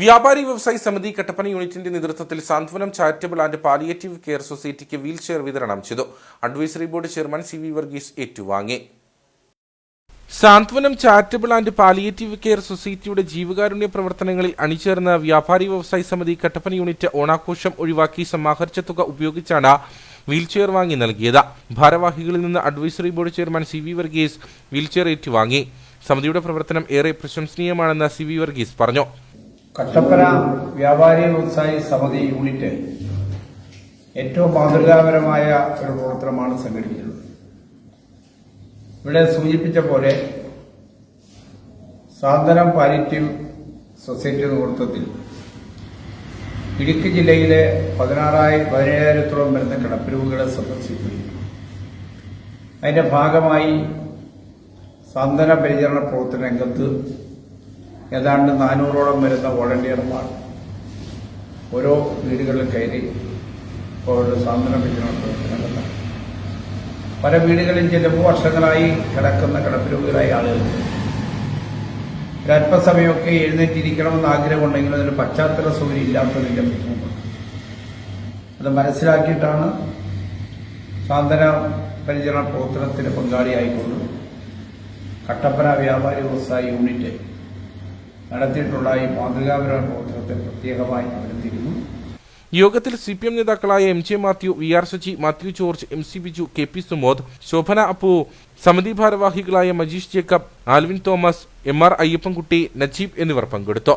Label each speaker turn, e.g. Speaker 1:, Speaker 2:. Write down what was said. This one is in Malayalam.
Speaker 1: വ്യാപാരി വ്യവസായി സമിതി കട്ടപ്പന യൂണിറ്റിന്റെ നേതൃത്വത്തിൽ Santhwanam charitable and palliative care സൊസൈറ്റിക്ക് വീൽ ചെയർ വിതരണം ചെയ്തു. Advisory board chairman C V Varghese ഏറ്റുവാങ്ങി. Santhwanam charitable and palliative care സൊസൈറ്റിയുടെ ജീവകാരുണ്യ പ്രവർത്തനങ്ങളിൽ അണിചേർന്ന വ്യാപാരി വ്യവസായി സമിതി കട്ടപ്പന യൂണിറ്റ് ഓണാഘോഷം ഒഴിവാക്കി സമാഹരിച്ച തുക ഉപയോഗിച്ചാണ് വീൽചെയർ വാങ്ങി നൽകിയത്. ഭാരവാഹികളിൽ നിന്ന് advisory board chairman C V Varghese wheelchair ഏറ്റുവാങ്ങി. സമിതിയുടെ പ്രവർത്തനം ഏറെ പ്രശംസനീയമാണെന്ന് സി വി വർഗീസ് പറഞ്ഞു.
Speaker 2: കട്ടപ്പന വ്യാപാരി വ്യവസായി സമിതി യൂണിറ്റ് ഏറ്റവും മാതൃകാപരമായ ഒരു പ്രവർത്തനമാണ് സംഘടിപ്പിച്ചത്. ഇവിടെ സൂചിപ്പിച്ച പോലെ സാന്ത്വനം പാലിറ്റീവ് സൊസൈറ്റിയുടെ നേതൃത്വത്തിൽ ഇടുക്കി ജില്ലയിലെ പതിനാറായി പതിനേഴായിരത്തോളം വരുന്ന കിടപ്പിരിവുകളെ സന്ദർശിക്കുകയും അതിന്റെ ഭാഗമായി സാന്ത്വന പരിചരണ പ്രവർത്തന രംഗത്ത് ഏതാണ്ട് നാനൂറോളം വരുന്ന വോളണ്ടിയർമാർ ഓരോ വീടുകളിൽ കയറി അവരുടെ സാന്ത്വനം പരിചരണ പല വീടുകളിൽ ചെല്ലുമ്പോൾ വർഷങ്ങളായി കിടക്കുന്ന കിടപ്പിരോഗികളായ ആളുകൾ ഒരല്പസമയമൊക്കെ എഴുന്നേറ്റിരിക്കണമെന്ന് ആഗ്രഹമുണ്ടെങ്കിലും അതിന് പശ്ചാത്തല സൗകര്യം ഇല്ലാത്തതിന്റെ ബുദ്ധിമുട്ടുണ്ട് അത് മനസ്സിലാക്കിയിട്ടാണ് സാന്ത്വന പരിചരണ പ്രവർത്തനത്തിന് പങ്കാളിയായിക്കൊണ്ട് കട്ടപ്പന വ്യാപാരി വ്യവസായ യൂണിറ്റ് നടത്തിയിട്ടുള്ള ഈ മാതൃകാപരമായ പ്രവർത്തനത്തെ പ്രത്യേകമായി അഭിനന്ദിക്കുന്നു.
Speaker 1: യോഗത്തിൽ സി പി എം നേതാക്കളായ M J Mathew V R Sasi Mathew George M C Biju K P Sumod Shobhana Appu സമിതി ഭാരവാഹികളായ മജീഷ് ജേക്കബ് ആൽവിൻ തോമസ് എം ആർ അയ്യപ്പൻകുട്ടി നജീബ് എന്നിവർ പങ്കെടുത്തു.